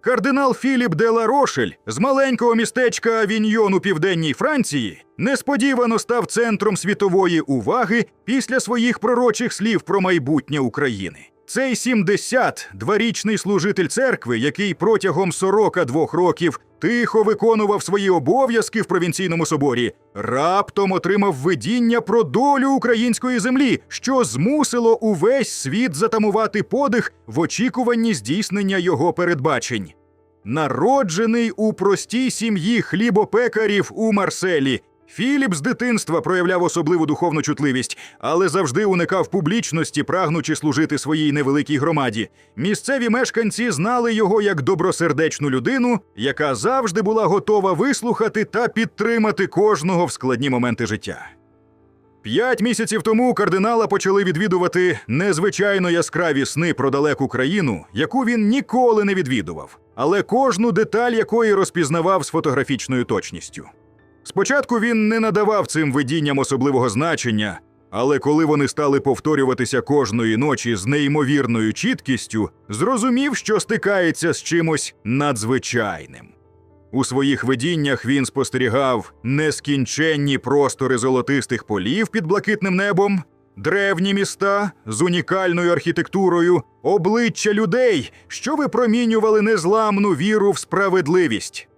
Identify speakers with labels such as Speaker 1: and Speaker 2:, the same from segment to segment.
Speaker 1: Кардинал Філіп де Ла Рошель з маленького містечка Авіньйон у південній Франції несподівано став центром світової уваги після своїх пророчих слів про майбутнє України. Цей 72-річний служитель церкви, який протягом 42 років тихо виконував свої обов'язки в провінційному соборі, раптом отримав видіння про долю української землі, що змусило увесь світ затамувати подих в очікуванні здійснення його передбачень. Народжений у простій сім'ї хлібопекарів у Марселі, Філіп з дитинства проявляв особливу духовну чутливість, але завжди уникав публічності, прагнучи служити своїй невеликій громаді. Місцеві мешканці знали його як добросердечну людину, яка завжди була готова вислухати та підтримати кожного в складні моменти життя. П'ять місяців тому кардинала почали відвідувати незвичайно яскраві сни про далеку країну, яку він ніколи не відвідував, але кожну деталь якої розпізнавав з фотографічною точністю. Спочатку він не надавав цим видінням особливого значення, але коли вони стали повторюватися кожної ночі з неймовірною чіткістю, зрозумів, що стикається з чимось надзвичайним. У своїх видіннях він спостерігав нескінченні простори золотистих полів під блакитним небом, древні міста з унікальною архітектурою, обличчя людей, що випромінювали незламну віру в справедливість.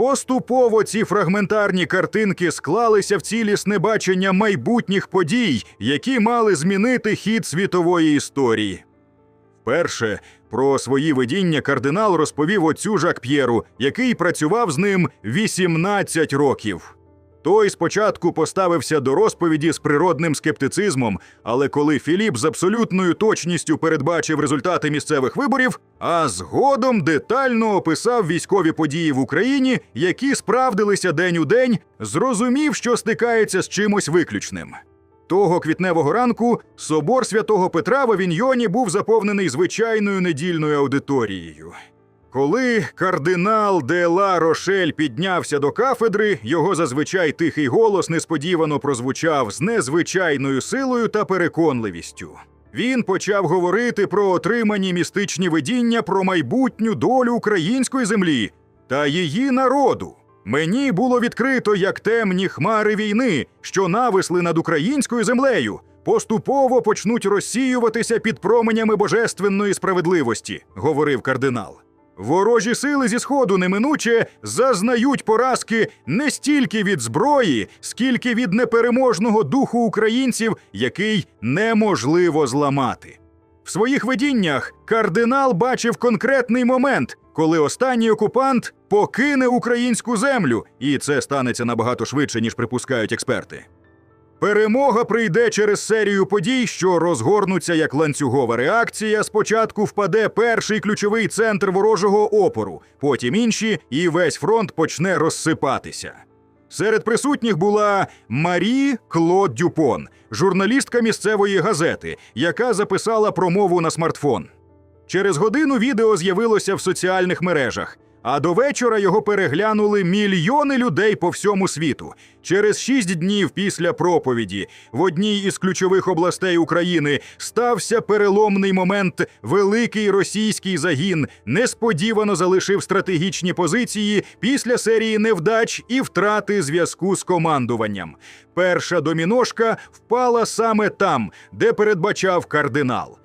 Speaker 1: Поступово ці фрагментарні картинки склалися в цілісне бачення майбутніх подій, які мали змінити хід світової історії. Вперше про свої видіння кардинал розповів отцю Жак П'єру, який працював з ним 18 років. Той спочатку поставився до розповіді з природним скептицизмом, але коли Філіп з абсолютною точністю передбачив результати місцевих виборів, а згодом детально описав військові події в Україні, які справдилися день у день, зрозумів, що стикається з чимось виключним. Того квітневого ранку собор святого Петра в Авіньйоні був заповнений звичайною недільною аудиторією. Коли кардинал де Ла Рошель піднявся до кафедри, його зазвичай тихий голос несподівано прозвучав з незвичайною силою та переконливістю. Він почав говорити про отримані містичні видіння про майбутню долю української землі та її народу. Мені було відкрито, як темні хмари війни, що нависли над українською землею, поступово почнуть розсіюватися під променями божественної справедливості, говорив кардинал. Ворожі сили зі сходу неминуче зазнають поразки не стільки від зброї, скільки від непереможного духу українців, який неможливо зламати. В своїх видіннях кардинал бачив конкретний момент, коли останній окупант покине українську землю, і це станеться набагато швидше, ніж припускають експерти. Перемога прийде через серію подій, що розгорнуться як ланцюгова реакція. Спочатку впаде перший ключовий центр ворожого опору, потім інші, і весь фронт почне розсипатися. Серед присутніх була Марі Клод Дюпон, журналістка місцевої газети, яка записала промову на смартфон. Через годину відео з'явилося в соціальних мережах. А до вечора його переглянули мільйони людей по всьому світу. Через шість днів після проповіді в одній із ключових областей України стався переломний момент. Великий російський загін несподівано залишив стратегічні позиції після серії невдач і втрати зв'язку з командуванням. Перша доміношка впала саме там, де передбачав кардинал.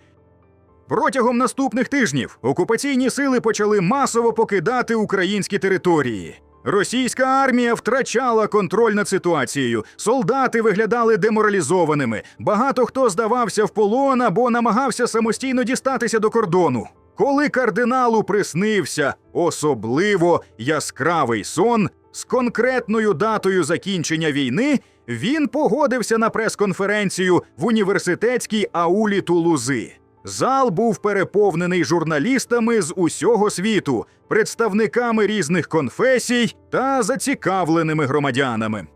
Speaker 1: Протягом наступних тижнів окупаційні сили почали масово покидати українські території. Російська армія втрачала контроль над ситуацією. Солдати виглядали деморалізованими. Багато хто здавався в полон або намагався самостійно дістатися до кордону. Коли кардиналу приснився особливо яскравий сон з конкретною датою закінчення війни, він погодився на прес-конференцію в університетській аулі Тулузи. Зал був переповнений журналістами з усього світу, представниками різних конфесій та зацікавленими громадянами.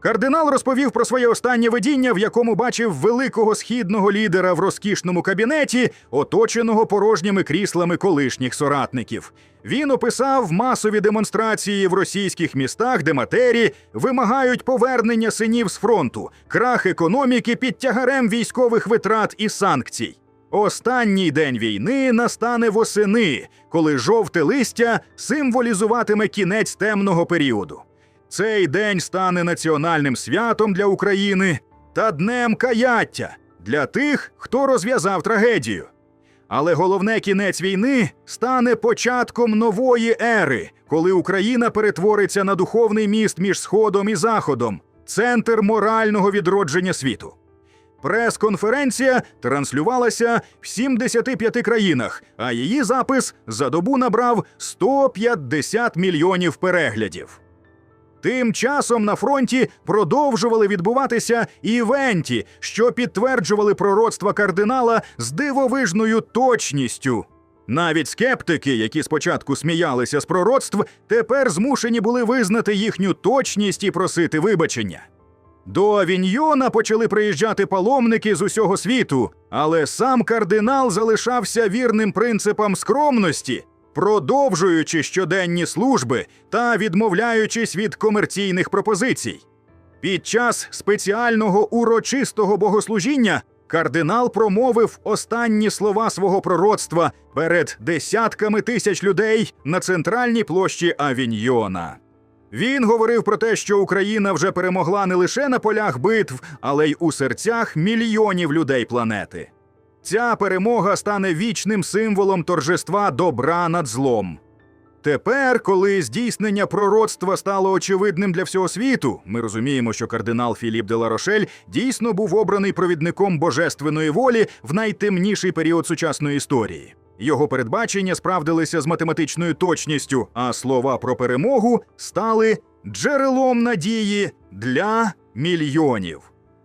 Speaker 1: Кардинал розповів про своє останнє видіння, в якому бачив великого східного лідера в розкішному кабінеті, оточеного порожніми кріслами колишніх соратників. Він описав масові демонстрації в російських містах, де матері вимагають повернення синів з фронту, крах економіки під тягарем військових витрат і санкцій. Останній день війни настане восени, коли жовте листя символізуватиме кінець темного періоду. Цей день стане національним святом для України та днем каяття для тих, хто розв'язав трагедію. Але головне кінець війни стане початком нової ери, коли Україна перетвориться на духовний міст між Сходом і Заходом, центр морального відродження світу. Прес-конференція транслювалася в 75 країнах, а її запис за добу набрав 150 мільйонів переглядів. Тим часом на фронті продовжували відбуватися івенті, що підтверджували пророцтва кардинала з дивовижною точністю. Навіть скептики, які спочатку сміялися з пророцтв, тепер змушені були визнати їхню точність і просити вибачення. До Авіньйона почали приїжджати паломники з усього світу, але сам кардинал залишався вірним принципам скромності, продовжуючи щоденні служби та відмовляючись від комерційних пропозицій. Під час спеціального урочистого богослужіння кардинал промовив останні слова свого пророцтва перед десятками тисяч людей на центральній площі Авіньйона. Він говорив про те, що Україна вже перемогла не лише на полях битв, але й у серцях мільйонів людей планети. Ця перемога стане вічним символом торжества добра над злом. Тепер, коли здійснення пророцтва стало очевидним для всього світу, ми розуміємо, що кардинал Філіп де Ларошель дійсно був обраний провідником божественної волі в найтемніший період сучасної історії. Його передбачення справдилися з математичною точністю, а слова про перемогу стали джерелом надії для мільйонів.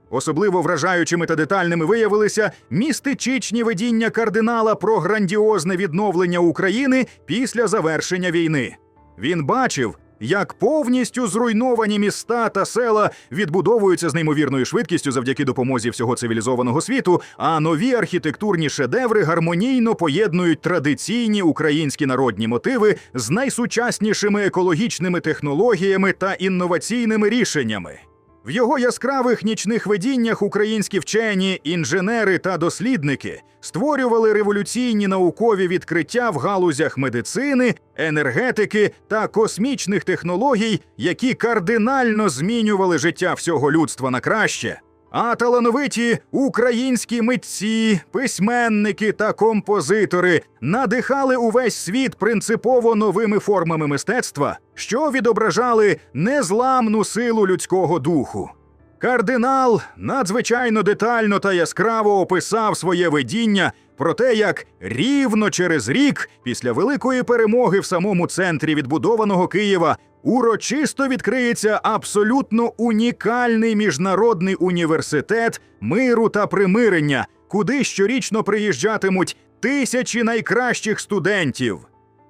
Speaker 1: Особливо вражаючими та детальними виявилися містичні видіння кардинала про грандіозне відновлення України після завершення війни. Він бачив, як повністю зруйновані міста та села відбудовуються з неймовірною швидкістю завдяки допомозі всього цивілізованого світу, а нові архітектурні шедеври гармонійно поєднують традиційні українські народні мотиви з найсучаснішими екологічними технологіями та інноваційними рішеннями. В його яскравих нічних видіннях українські вчені, інженери та дослідники створювали революційні наукові відкриття в галузях медицини, енергетики та космічних технологій, які кардинально змінювали життя всього людства на краще. А талановиті українські митці, письменники та композитори надихали увесь світ принципово новими формами мистецтва, що відображали незламну силу людського духу. Кардинал надзвичайно детально та яскраво описав своє видіння про те, як рівно через рік, після великої перемоги в самому центрі відбудованого Києва, урочисто відкриється абсолютно унікальний міжнародний університет миру та примирення, куди щорічно приїжджатимуть тисячі найкращих студентів,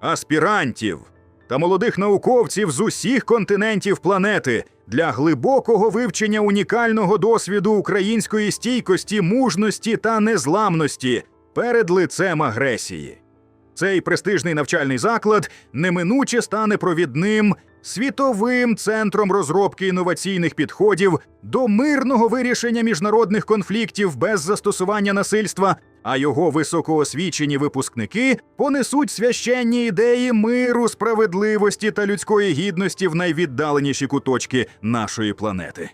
Speaker 1: аспірантів та молодих науковців з усіх континентів планети для глибокого вивчення унікального досвіду української стійкості, мужності та незламності перед лицем агресії. Цей престижний навчальний заклад неминуче стане провідним світовим центром розробки інноваційних підходів до мирного вирішення міжнародних конфліктів без застосування насильства, а його високоосвічені випускники понесуть священні ідеї миру, справедливості та людської гідності в найвіддаленіші куточки нашої планети.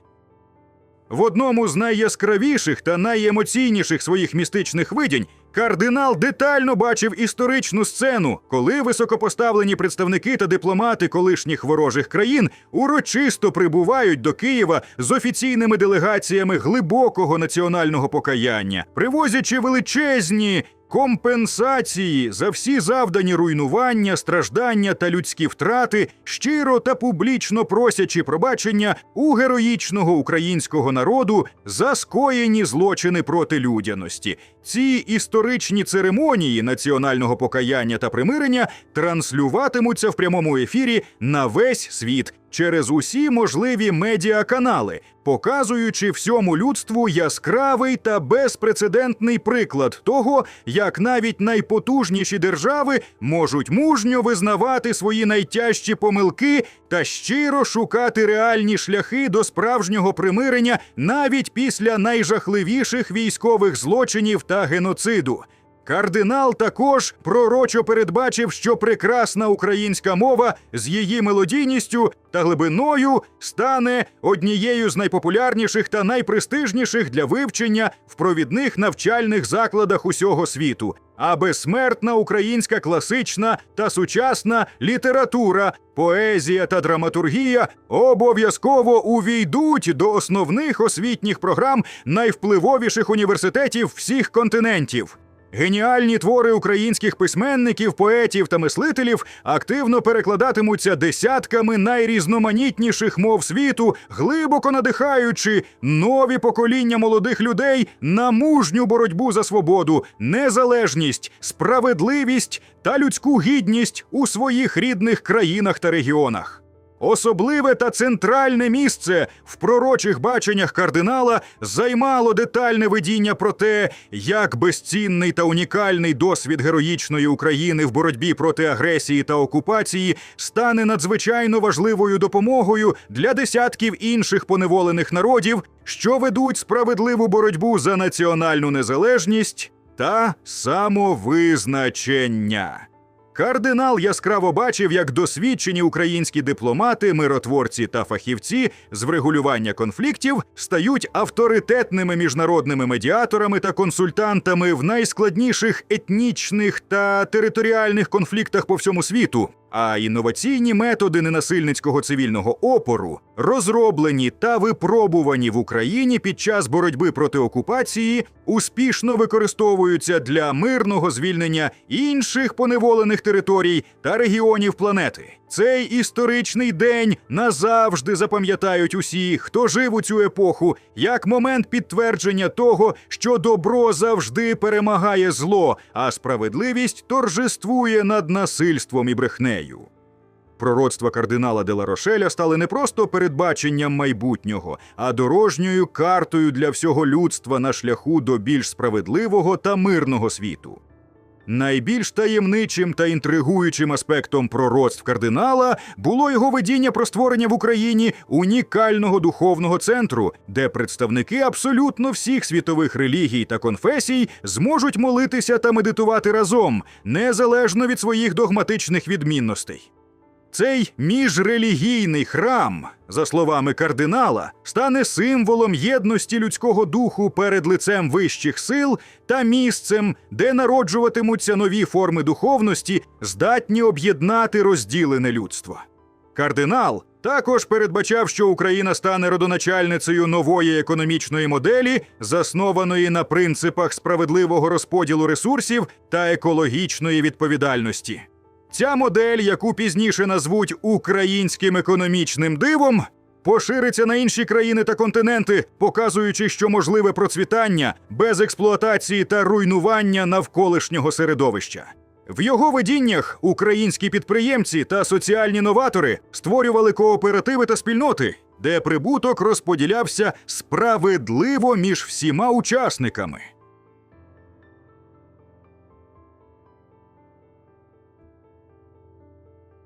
Speaker 1: В одному з найяскравіших та найемоційніших своїх містичних видінь кардинал детально бачив історичну сцену, коли високопоставлені представники та дипломати колишніх ворожих країн урочисто прибувають до Києва з офіційними делегаціями глибокого національного покаяння, привозячи величезні компенсації за всі завдані руйнування, страждання та людські втрати, щиро та публічно просячи пробачення у героїчного українського народу за скоєні злочини проти людяності. Ці історичні церемонії національного покаяння та примирення транслюватимуться в прямому ефірі на весь світ через усі можливі медіаканали, показуючи всьому людству яскравий та безпрецедентний приклад того, як навіть найпотужніші держави можуть мужньо визнавати свої найтяжчі помилки та щиро шукати реальні шляхи до справжнього примирення навіть після найжахливіших військових злочинів та геноциду. Кардинал також пророчо передбачив, що прекрасна українська мова з її мелодійністю та глибиною стане однією з найпопулярніших та найпрестижніших для вивчення в провідних навчальних закладах усього світу. А безсмертна українська класична та сучасна література, поезія та драматургія обов'язково увійдуть до основних освітніх програм найвпливовіших університетів всіх континентів. Геніальні твори українських письменників, поетів та мислителів активно перекладатимуться десятками найрізноманітніших мов світу, глибоко надихаючи нові покоління молодих людей на мужню боротьбу за свободу, незалежність, справедливість та людську гідність у своїх рідних країнах та регіонах. Особливе та центральне місце в пророчих баченнях кардинала займало детальне видіння про те, як безцінний та унікальний досвід героїчної України в боротьбі проти агресії та окупації стане надзвичайно важливою допомогою для десятків інших поневолених народів, що ведуть справедливу боротьбу за національну незалежність та самовизначення. Кардинал яскраво бачив, як досвідчені українські дипломати, миротворці та фахівці з врегулювання конфліктів стають авторитетними міжнародними медіаторами та консультантами в найскладніших етнічних та територіальних конфліктах по всьому світу. А інноваційні методи ненасильницького цивільного опору, розроблені та випробувані в Україні під час боротьби проти окупації, успішно використовуються для мирного звільнення інших поневолених територій та регіонів планети. Цей історичний день назавжди запам'ятають усі, хто жив у цю епоху, як момент підтвердження того, що добро завжди перемагає зло, а справедливість торжествує над насильством і брехнею. Пророцтва кардинала де Ла Рошеля стали не просто передбаченням майбутнього, а дорожньою картою для всього людства на шляху до більш справедливого та мирного світу. Найбільш таємничим та інтригуючим аспектом пророцтв кардинала було його видіння про створення в Україні унікального духовного центру, де представники абсолютно всіх світових релігій та конфесій зможуть молитися та медитувати разом, незалежно від своїх догматичних відмінностей. Цей міжрелігійний храм, за словами кардинала, стане символом єдності людського духу перед лицем вищих сил та місцем, де народжуватимуться нові форми духовності, здатні об'єднати розділене людство. Кардинал також передбачав, що Україна стане родоначальницею нової економічної моделі, заснованої на принципах справедливого розподілу ресурсів та екологічної відповідальності. Ця модель, яку пізніше назвуть українським економічним дивом, пошириться на інші країни та континенти, показуючи, що можливе процвітання без експлуатації та руйнування навколишнього середовища. В його видіннях українські підприємці та соціальні новатори створювали кооперативи та спільноти, де прибуток розподілявся справедливо між всіма учасниками.